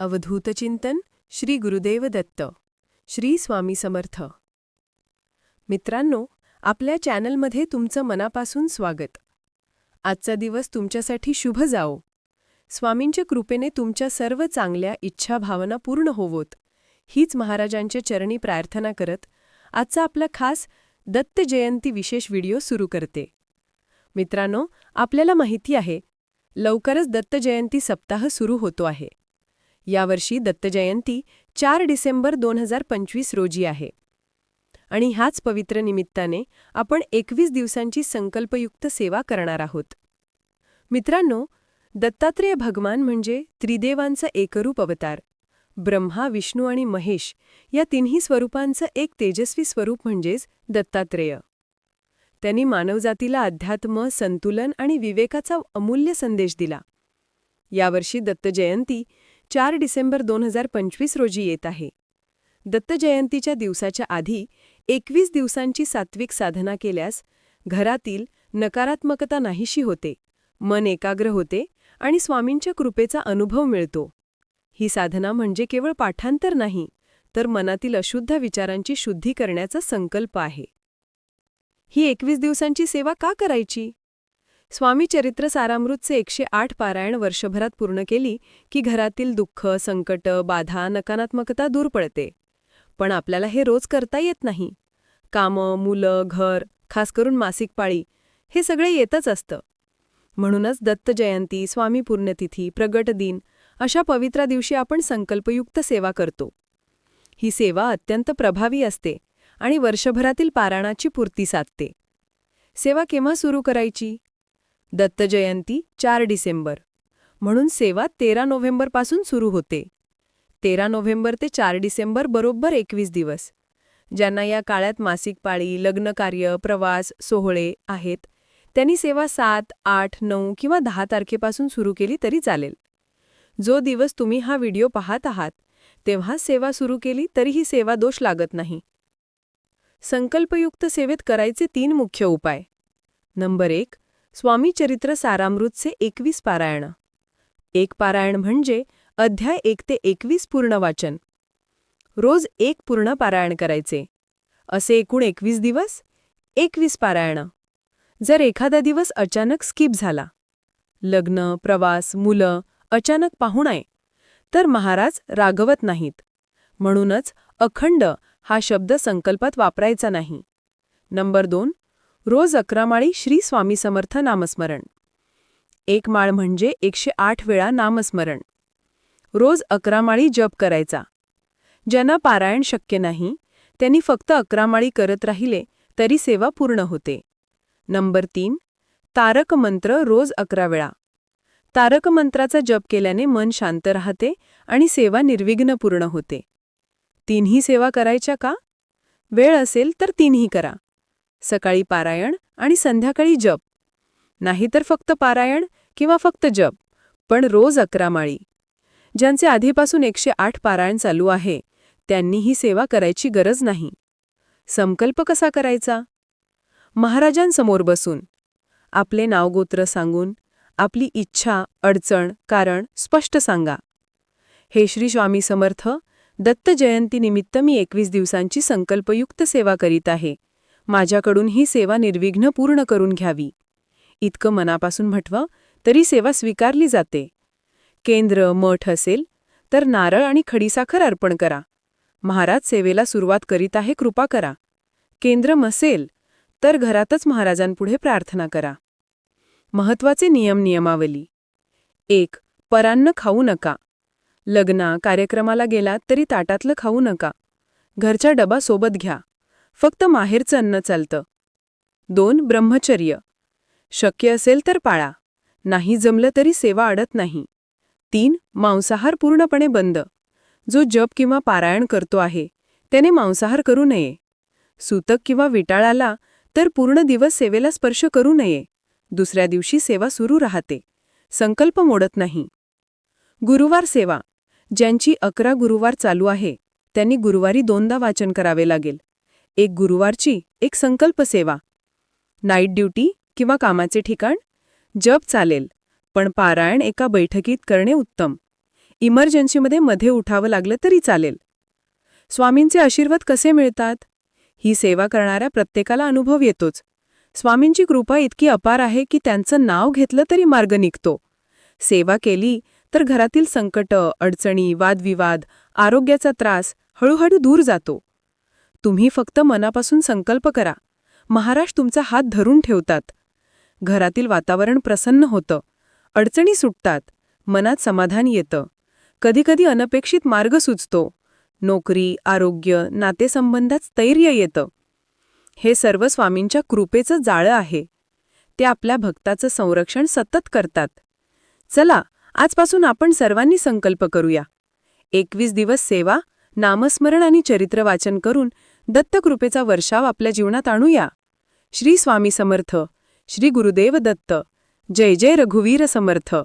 अवधूत चिंतन श्री गुरुदेव दत्त. श्री स्वामी समर्थ. मित्रांनो आपल्या चॅनलमध्ये तुमचं मनापासून स्वागत. आजचा दिवस तुमच्यासाठी शुभ जाओ स्वामींच्या कृपेने तुमच्या सर्व चांगल्या इच्छा भावना पूर्ण होवोत. हीच महाराजांच्या चरणी प्रार्थना करत आजचा आपला खास दत्त जयंती विशेष व्हिडिओ सुरू करते. मित्रांनो आपल्याला माहिती आहे लवकरच दत्त जयंती सप्ताह सुरू होतो आहे. यावर्षी दत्तजयंती चार डिसेंबर दोन हजार पंचवीस रोजी आहे. आणि ह्याच पवित्र निमित्ताने आपण एकवीस दिवसांची संकल्पयुक्त सेवा करणार आहोत. मित्रांनो दत्तात्रेय भगवान म्हणजे त्रिदेवांचा एकरूप अवतार. ब्रह्मा विष्णू आणि महेश या तिन्ही स्वरूपांचं एक तेजस्वी स्वरूप म्हणजेच दत्तात्रेय. त्यांनी मानवजातीला अध्यात्म संतुलन आणि विवेकाचा अमूल्य संदेश दिला. यावर्षी दत्तजयंती चार डिसेंबर दोन हजार पंचवीस रोजी येत आहे. दत्त जयंतीच्या दिवसाच्या आधी एकवीस दिवसांची सात्विक साधना केल्यास घरातील नकारात्मकता नाहीशी होते मन एकाग्र होते आणि स्वामींच्या कृपेचा अनुभव मिळतो. ही साधना म्हणजे केवळ पाठांतर नाही तर मनातील अशुद्ध विचारांची शुद्धी करण्याचा संकल्प आहे. ही एकवीस दिवसांची सेवा का करायची? स्वामी चरित्र सारामृतचे एकशे आठ पारायण वर्षभरात पूर्ण केली की घरातील दुःख संकट बाधा नकारात्मकता दूर पडते. पण आपल्याला हे रोज करता येत नाही. कामं मुलं घर खास करून मासिक पाळी हे सगळे येतच असतं. म्हणूनच दत्त जयंती स्वामी पुण्यतिथी प्रगट दिन अशा पवित्रा दिवशी आपण संकल्पयुक्त सेवा करतो. ही सेवा अत्यंत प्रभावी असते आणि वर्षभरातील पारायणाची पूर्ती साधते. सेवा केव्हा सुरू करायची? दत्त जयंती चार डिसेंबर. म्हणून सेवा तेरा नोव्हेंबरपासून सुरू होते. तेरा नोव्हेंबर ते चार डिसेंबर बरोबर एकवीस दिवस. ज्यांना या काळात मासिक पाळी लग्नकार्य प्रवास सोहळे आहेत त्यांनी सेवा सात आठ नऊ किंवा दहा तारखेपासून सुरू केली तरी चालेल. जो दिवस तुम्ही हा व्हिडिओ पाहत आहात तेव्हा सेवा सुरू केली तरीही सेवा दोष लागत नाही. संकल्पयुक्त सेवेत करायचे तीन मुख्य उपाय. नंबर एक स्वामी चरित्र सारामृतचे एकवीस पारायण. एक पारायण म्हणजे अध्याय एक ते एकवीस पूर्ण वाचन. रोज एक पूर्ण पारायण करायचे. असे एकूण एकवीस दिवस? एकवीस पारायण. जर एखादा दिवस अचानक स्किप झाला लग्न प्रवास मुलं अचानक पाहुणाय तर महाराज रागवत नाहीत. म्हणूनच अखंड हा शब्द संकल्पात वापरायचा नाही. नंबर दोन रोज अकरा माळी श्री स्वामी समर्थ नामस्मरण. एक माळ म्हणजे एकशे आठ वेळा नामस्मरण. रोज अकरा माळी जप करायचा. ज्यांना पारायण शक्य नाही त्यांनी फक्त अकरा माळी करत राहिले तरी सेवा पूर्ण होते. नंबर तीन तारक मंत्र रोज अकरा वेळा. तारक मंत्राचा जप केल्याने मन शांत राहते आणि सेवा निर्विघ्न पूर्ण होते. तीनही सेवा करायच्या का? वेळ असेल तर तीनही करा. सकाळी पारायण आणि संध्याकाळी जप. नाहीतर फक्त पारायण किंवा फक्त जप पण रोज अकरा माळी. ज्यांचे आधीपासून एकशे आठ पारायण चालू आहे त्यांनी ही सेवा करायची गरज नाही. संकल्प कसा करायचा? महाराजांसमोर बसून. आपले नावगोत्र सांगून आपली इच्छा अडचण कारण स्पष्ट सांगा. हे श्री स्वामी समर्थ दत्त जयंतीनिमित्त मी एकवीस दिवसांची संकल्पयुक्त सेवा करीत आहे. माझ्याकडून ही सेवा निर्विघ्न पूर्ण करून घ्यावी. इतकं मनापासून म्हटवं तरी सेवा स्वीकारली जाते. केंद्र मठ असेल तर नारळ आणि खडीसाखर अर्पण करा. महाराज सेवेला सुरुवात करीत आहे कृपा करा. केंद्र मसेल तर घरातच महाराजांपुढे प्रार्थना करा. महत्त्वाचे नियम नियमावली. एक परान्न खाऊ नका. लग्ना कार्यक्रमाला गेलात तरी ताटातलं खाऊ नका. घरचा डबा सोबत घ्या. फक्त माहेरचं अन्न चालतं. दोन ब्रह्मचर्य. शक्य असेल तर पाळा. नाही जमलं तरी सेवा अडत नाही. तीन मांसाहार पूर्णपणे बंद. जो जप किंवा पारायण करतो आहे त्याने मांसाहार करू नये. सूतक किंवा विटाळाला तर पूर्ण दिवस सेवेला स्पर्श करू नये. दुसऱ्या दिवशी सेवा सुरू राहते. संकल्प मोडत नाही. गुरुवार सेवा. ज्यांची अकरा गुरुवार चालू आहे त्यांनी गुरुवारी दोनदा वाचन करावे लागेल. एक गुरुवारची एक संकल्प सेवा नाईट ड्युटी किंवा कामाचे ठिकाण? जप चालेल पण पारायण एका बैठकीत करणे उत्तम. इमर्जन्सीमध्ये मध्ये उठावं लागलं तरी चालेल. स्वामींचे आशीर्वाद कसे मिळतात? ही सेवा करणाऱ्या प्रत्येकाला अनुभव येतोच. स्वामींची कृपा इतकी अपार आहे की त्यांचं नाव घेतलं तरी मार्ग निघतो. सेवा केली तर घरातील संकट अडचणी वादविवाद आरोग्याचा त्रास हळूहळू दूर जातो. तुम्ही फक्त मनापासून संकल्प करा. महाराज तुमचा हात धरून ठेवतात. घरातील वातावरण प्रसन्न होतं. अडचणी सुटतात. मनात समाधान येतं. कधीकधी अनपेक्षित मार्ग सुचतो. नोकरी आरोग्य नातेसंबंधात स्थैर्य येतं. हे सर्व स्वामींच्या कृपेचं जाळं आहे. ते आपल्या भक्ताचं संरक्षण सतत करतात. चला आजपासून आपण सर्वांनी संकल्प करूया. एकवीस दिवस सेवा नामस्मरण आणि चरित्र वाचन करून दत्तकृपेचा वर्षाव आपल्या जीवनात आणूया. श्री स्वामी समर्थ. श्री गुरुदेव दत्त. जय जय रघुवीर समर्थ.